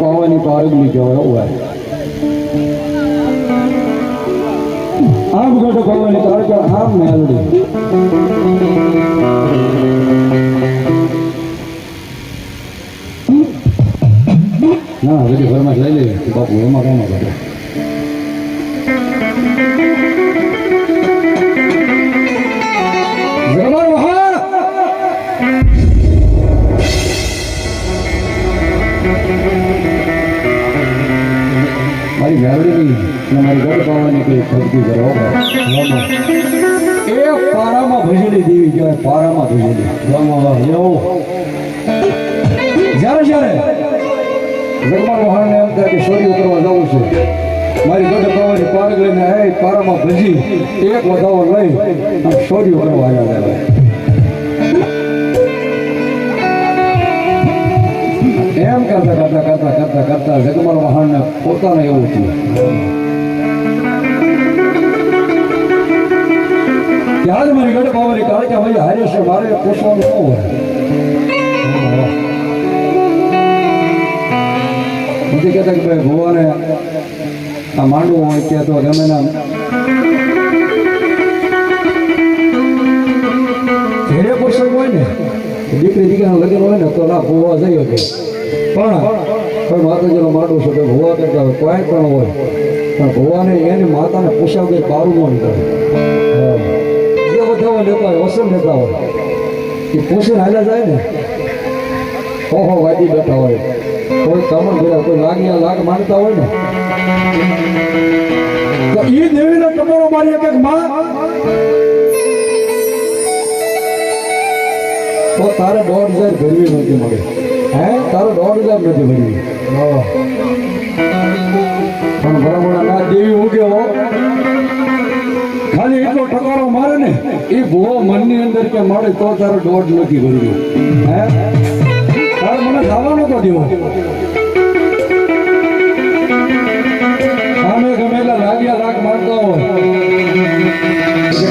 kovan paragli kavaya var. આમ ગઢ ભગવાન તડકે આમ મેલડી ના હજી ફરમાશ લઈ લે બાપુ, એમાં કામ કરે અને મારી ગઢ પાવાની કોઈ ખર્ચી કરો એ પારામાં ભજેલી દેવી કહેવાય પારામાં ભજેલી જ્યારે જ્યારે જગમાર વહાણને એમ થાય કે સોરી ઉતરવા જવું છે મારી ગઢ પાવાની પારગ લઈને હે પારામાં ભજી એક વધાવો લઈ સોરી ઉતરવા આવ્યા કરતા કરતા જગમાર પોતાને એવું થયું ત્યારે મારી ગઢ પાવાની કારણ કે ભાઈ હારે છે, મારે પૂછવાનું શું હોય? નથી કહેતા કે ભાઈ ભગવાને આ માંડવું હોય કે તો ગમે ના. ઘેરે પુરુષ હોય ને દીકરી દીકરાના લગ્ન હોય ને, તો લાભ ભૂવા જઈ શકે. પણ કોઈ માતાજીનો માંડવું છે તો ભૂવા કરતા હોય, કોઈ પણ હોય. પણ ભૂવાને એની માતાને પૂછ્યા વગર બારું ન નીકળે. જે બધા લેતા હોય વસન લેતા હોય. એ પૂછીને હાલ્યા જાય ને, ઓહો, વાદી બેઠા હોય. કોઈ કામણ ભર્યા કોઈ લાગ્યા લાગ માનતા હોય ને. તો એ દેવીને કમરો મારી એક માં. તો તારે દોઢ હજાર ભરવી નથી મળે. હે? તારો દોઢ હજાર નથી ભરવી હા. પણ બરાબર ના દેવી હો ખાલી એટલો ટકારો મારે ને એ ભૂવો મનની અંદર કે મળે તો તારો દોઢ નથી ભરવી હે? તારે મને ખાવાનો તો દેવો સામે ગમે એટલા લાગ્યા લાગ મારતા હોય.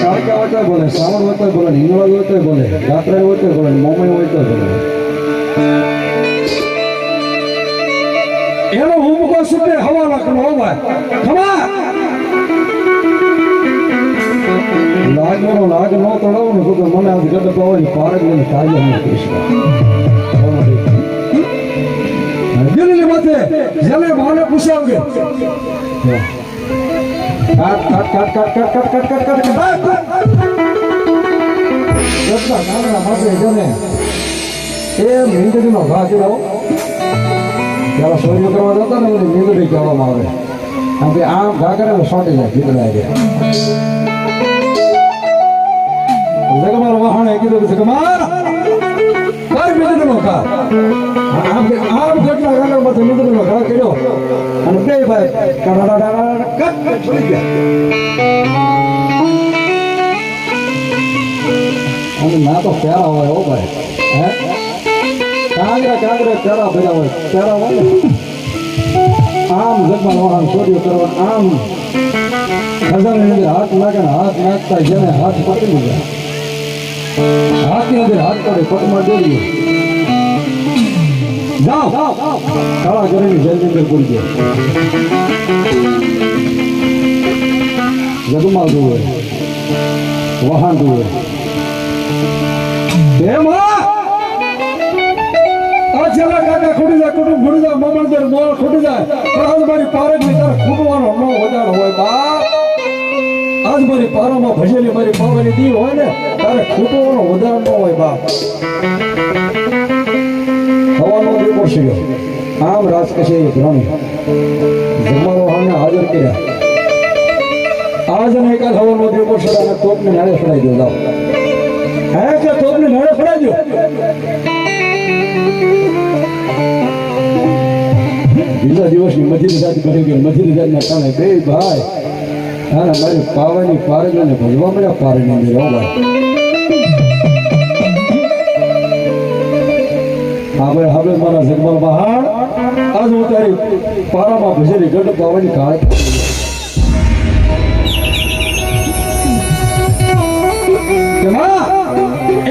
કાળકા તોય બોલે શ્રાવણ તોય બોલે હિંગળાજ તોય બોલે જાત્રા હોય બોલે મોમઈ હોય બોલે હવા લાખનો હોય ખમા લાગનો લાગ નો તળાવ ને તો મને આજ ગડપ પાવાની પારક ને કાર્ય ન કૃષ્ણ દિલ્હી માથે જલે માને પૂછાવગે કાટ કાટ કાટ કાટ કાટ કાટ કાટ કાટ કાટ કાટ બધા કાંગડા માથે જેને એ મીંદડીનો ઘા કર્યો ત્યારે ચોરીઓ કરવા જતા ને એને મીંદડી કહેવામાં આવે. કારણ કે આમ ઘા કરે ને સોટી જાય ભીતડા ગયા જગમાર વાહણે કીધું જગમાર કઈ મીંદડીનો ઘા આમ કે આમ ઘટના ગાના માથે મીંદડીનો ઘા. કર્યો અને બે ભાઈ કડાડાડા કટ કટ છોડી ગયા અને ના તો પ્યારા હોય હો ભાઈ હે કાંગરા કાંગરા ચારા ભર્યા હોય, ચારા હોય આમ જગમાં વાહન ચોરીઓ કરવા આમ. ખજાની અંદર હાથ લાગે ને હાથ નાખતા જેને હાથ પકડી લીધા હાથની અંદર હાથ પડે પગમાં દોરીએ જાઓ કાળા કરીને જેલની અંદર પૂરી દે જગમાં જોવે વાહન જુએ. જાય ખૂટી જાય. પણ આજ મારી પારકની તારે ખૂટવાનો ન વધારો હોય બા આજ મારી પારામાં ભજેલી મારી પાવાની દીવ હોય ને તારે ખૂટવાનો વધારો ન હોય બા હવાનો દીપો શીયો આમ રાજ કશે એક રણી જમાનો હાને હાજર કર્યા. આજ ને એકાદ હવાનો દીપો શીયો અને તોપને નાળે ફડાઈ દો લાવ હે કે તોપને નાળે ફડાઈ દો બીજા દિવસની મધ્ય જાત બની ગઈ મધ્ય જાતના કારણે બે ભાઈ હા મારી પાવાની પારગને ભજવા મળ્યા અંદર હો ભાઈ હવે મારા જગમાલ બહાર આજ હું તારી પારામાં ભજેલી ગઢ પાવાની કાળ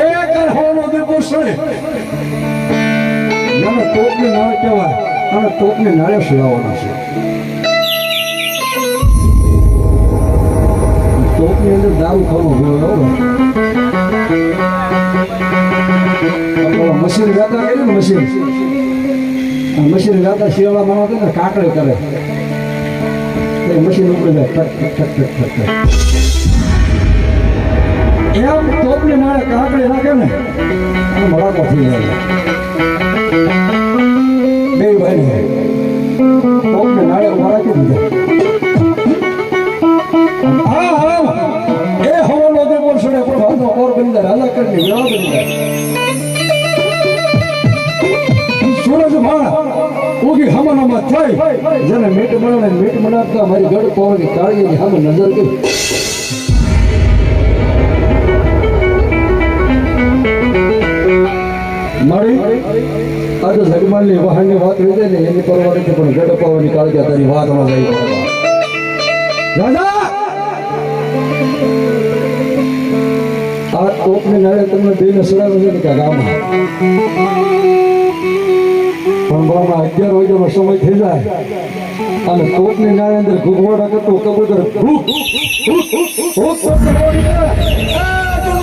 એક હવાનો દીપો અને ટોપને નાળે સુલાવવાના છે. ટોપની અંદર દારૂ ખાવાનો મશીન ગાતા કરે ને મશીન. મશીન ગાતા શિયાળા માણસ ને કાકડે કરે. એ મશીન ઉપર જાય, ઠક ઠક ઠક ઠક એમ ટોપની માળે કાકડે નાખે ને મળાકો થઈ જાય. ભાઈ છે ટોપને નાળે ઊભા રાખી દીધા. હા હા એ હવાનો દે વર્ષે પ્રભાતનો ઓર બની જાય રાજા કરીને, વિરાળ બની જાય. સૂરજ માણ ઉગી હમનામાં થઈ જેને મીટ મળે મીટ મનાવતા મારી ગઢ પવનની કાળીની હમ નજર કરી. આજે જગમાલની વાહનની વાત લીધે ને એની પરવારી છે પણ ગઢ પવનની કાળજી તારી વાતમાં જાય રાજા આ ટોપની નાળે તમને બેને સડાવે છે ને કે ગામમાં પણ બામાં અગિયાર વાગ્યાનો સમય થઈ જાય અને ટોપની નાળે અંદર ઘૂઘવાડા કરતો કબૂતર ભૂખ ભૂખ કરતો દોડી કરે. આ ચલો